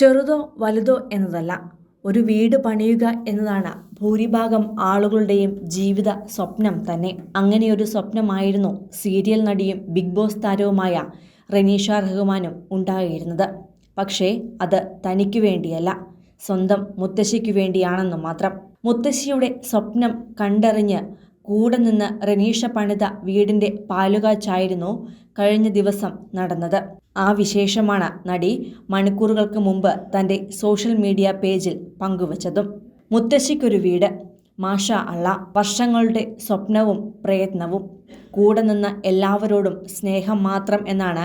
ചെറുതോ വലുതോ എന്നതല്ല. ഒരു വീട് പണിയുക എന്നതാണ് ഭൂരിഭാഗം ആളുകളുടെയും ജീവിത സ്വപ്നം തന്നെ. അങ്ങനെയൊരു സ്വപ്നമായിരുന്നു സീരിയൽ നടിയും ബിഗ് ബോസ് താരവുമായ റനീഷ റഹ്മാനും ഉണ്ടായിരുന്നത്. പക്ഷേ അത് തനിക്ക് വേണ്ടിയല്ല. സ്വന്തം മുത്തശ്ശിക്ക് വേണ്ടിയാണെന്ന് മാത്രം. മുത്തശ്ശിയുടെ സ്വപ്നം കണ്ടറിഞ്ഞ് കൂടെ നിന്ന് റനീഷ പണിത വീടിന്റെ പാലുകാച്ചായിരുന്നു കഴിഞ്ഞ ദിവസം നടന്നത്. ആ വിശേഷമാണ് നടി മണിക്കൂറുകൾക്ക് മുമ്പ് തന്റെ സോഷ്യൽ മീഡിയ പേജിൽ പങ്കുവച്ചതും. മുത്തശ്ശിക്കൊരു വീട്. മാഷ അള്ള വർഷങ്ങളുടെ സ്വപ്നവും പ്രയത്നവും. കൂടെ നിന്ന എല്ലാവരോടും സ്നേഹം മാത്രം എന്നാണ്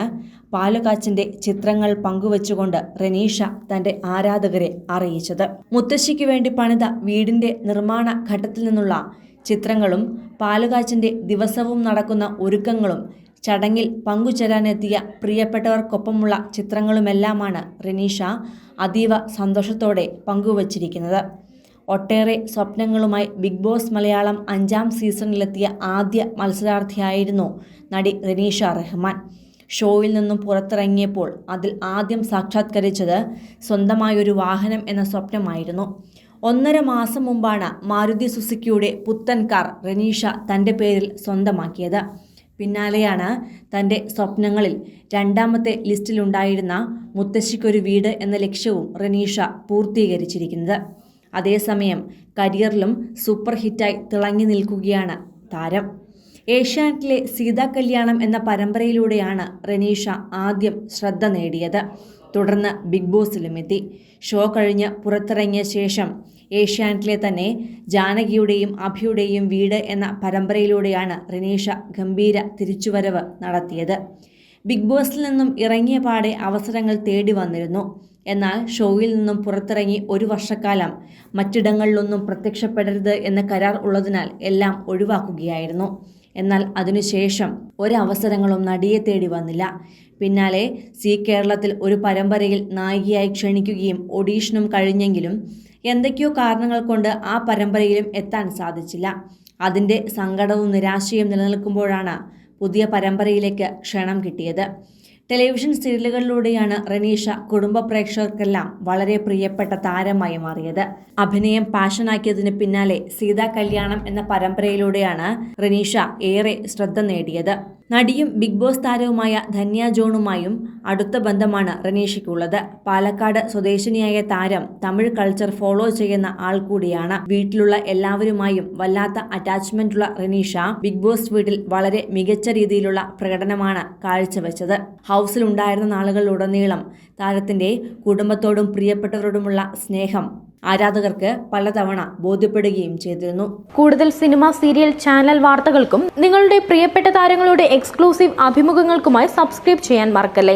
പാലുകാച്ചിന്റെ ചിത്രങ്ങൾ പങ്കുവച്ചുകൊണ്ട് റനീഷ തന്റെ ആരാധകരെ അറിയിച്ചത്. മുത്തശ്ശിക്ക് വേണ്ടി പണിത വീടിന്റെ നിർമ്മാണ ഘട്ടത്തിൽ നിന്നുള്ള ചിത്രങ്ങളും പാലുകാച്ചിന്റെ ദിവസവും നടക്കുന്ന ഒരുക്കങ്ങളും ചടങ്ങിൽ പങ്കുചേരാനെത്തിയ പ്രിയപ്പെട്ടവർക്കൊപ്പമുള്ള ചിത്രങ്ങളുമെല്ലാമാണ് റിനീഷ അതീവ സന്തോഷത്തോടെ പങ്കുവച്ചിരിക്കുന്നത്. ഒട്ടേറെ സ്വപ്നങ്ങളുമായി ബിഗ് ബോസ് മലയാളം അഞ്ചാം സീസണിലെത്തിയ ആദ്യ മത്സരാർത്ഥിയായിരുന്നു നടി റിനീഷ റഹ്മാൻ. ഷോയിൽ നിന്നും പുറത്തിറങ്ങിയപ്പോൾ അതിൽ ആദ്യം സാക്ഷാത്കരിച്ചത് സ്വന്തമായൊരു വാഹനം എന്ന സ്വപ്നമായിരുന്നു. ഒന്നര മാസം മുമ്പാണ് മാരുതി സുസുക്കിയുടെ പുത്തൻ കാർ റനീഷ തന്റെ പേരിൽ സ്വന്തമാക്കിയത്. പിന്നാലെയാണ് തന്റെ സ്വപ്നങ്ങളിൽ രണ്ടാമത്തെ ലിസ്റ്റിലുണ്ടായിരുന്ന മുത്തശ്ശിക്കൊരു വീട് എന്ന ലക്ഷ്യവും റനീഷ പൂർത്തീകരിച്ചിരിക്കുന്നത്. അതേസമയം കരിയറിലും സൂപ്പർ ഹിറ്റായി തിളങ്ങി നിൽക്കുകയാണ് താരം. ഏഷ്യാനെറ്റിലെ സീതാ കല്യാണം എന്ന പരമ്പരയിലൂടെയാണ് റനീഷ ആദ്യം ശ്രദ്ധ നേടിയത്. തുടർന്ന് ബിഗ് ബോസിലും എത്തി ഷോ കഴിഞ്ഞ് പുറത്തിറങ്ങിയ ശേഷം ഏഷ്യാനെറ്റിലെ തന്നെ ജാനകിയുടെയും അഭിയുടെയും വീട് എന്ന പരമ്പരയിലൂടെയാണ് റിനീഷ ഗംഭീര തിരിച്ചുവരവ് നടത്തിയത്. ബിഗ് ബോസിൽ നിന്നും ഇറങ്ങിയ പാടെ അവസരങ്ങൾ തേടി വന്നിരുന്നു. എന്നാൽ ഷോയിൽ നിന്നും പുറത്തിറങ്ങി ഒരു വർഷക്കാലം മറ്റിടങ്ങളിലൊന്നും പ്രത്യക്ഷപ്പെടരുത് എന്ന കരാർ ഉള്ളതിനാൽ എല്ലാം ഒഴിവാക്കുകയായിരുന്നു. എന്നാൽ അതിനുശേഷം ഒരവസരങ്ങളും നടിയെ തേടി വന്നില്ല. പിന്നാലെ സി കേരളത്തിൽ ഒരു പരമ്പരയിൽ നായികയായി ക്ഷണിക്കുകയും ഒഡീഷനും കഴിഞ്ഞെങ്കിലും എന്തൊക്കെയോ കാരണങ്ങൾ കൊണ്ട് ആ പരമ്പരയിലും എത്താൻ സാധിച്ചില്ല. അതിന്റെ സങ്കടവും നിരാശയും നിലനിൽക്കുമ്പോഴാണ് പുതിയ പരമ്പരയിലേക്ക് ക്ഷണം കിട്ടിയത്. ടെലിവിഷൻ സീരിയലുകളിലൂടെയാണ് റനീഷ കുടുംബ പ്രേക്ഷകർക്കെല്ലാം വളരെ പ്രിയപ്പെട്ട താരമായി മാറിയത്. അഭിനയം പാഷനാക്കിയതിന് പിന്നാലെ സീതാ കല്യാണം എന്ന പരമ്പരയിലൂടെയാണ് റനീഷ ഏറെ ശ്രദ്ധ നേടിയത്. നടിയും ബിഗ് ബോസ് താരവുമായ ധന്യ ജോണുമായും അടുത്ത ബന്ധമാണ് റനീഷയ്ക്കുള്ളത് പാലക്കാട് സ്വദേശിനിയായ താരം തമിഴ് കൾച്ചർ ഫോളോ ചെയ്യുന്ന ആൾ കൂടിയാണ്. വീട്ടിലുള്ള എല്ലാവരുമായും വല്ലാത്ത അറ്റാച്ച്മെന്റുള്ള റനീഷ ബിഗ് ബോസ് വീട്ടിൽ വളരെ മികച്ച രീതിയിലുള്ള പ്രകടനമാണ് കാഴ്ചവെച്ചത്. ഹൗസിലുണ്ടായിരുന്ന നാളുകളിലുടനീളം താരത്തിന്റെ കുടുംബത്തോടും പ്രിയപ്പെട്ടവരോടുമുള്ള സ്നേഹം ആരാധകർക്ക് പലതവണ ബോധ്യപ്പെടുകയും ചെയ്തിരുന്നു. കൂടുതൽ സിനിമ സീരിയൽ ചാനൽ വാർത്തകൾക്കും നിങ്ങളുടെ പ്രിയപ്പെട്ട താരങ്ങളുടെ എക്സ്ക്ലൂസീവ് അഭിമുഖങ്ങൾക്കുമായി സബ്സ്ക്രൈബ് ചെയ്യാൻ മറക്കല്ലേ?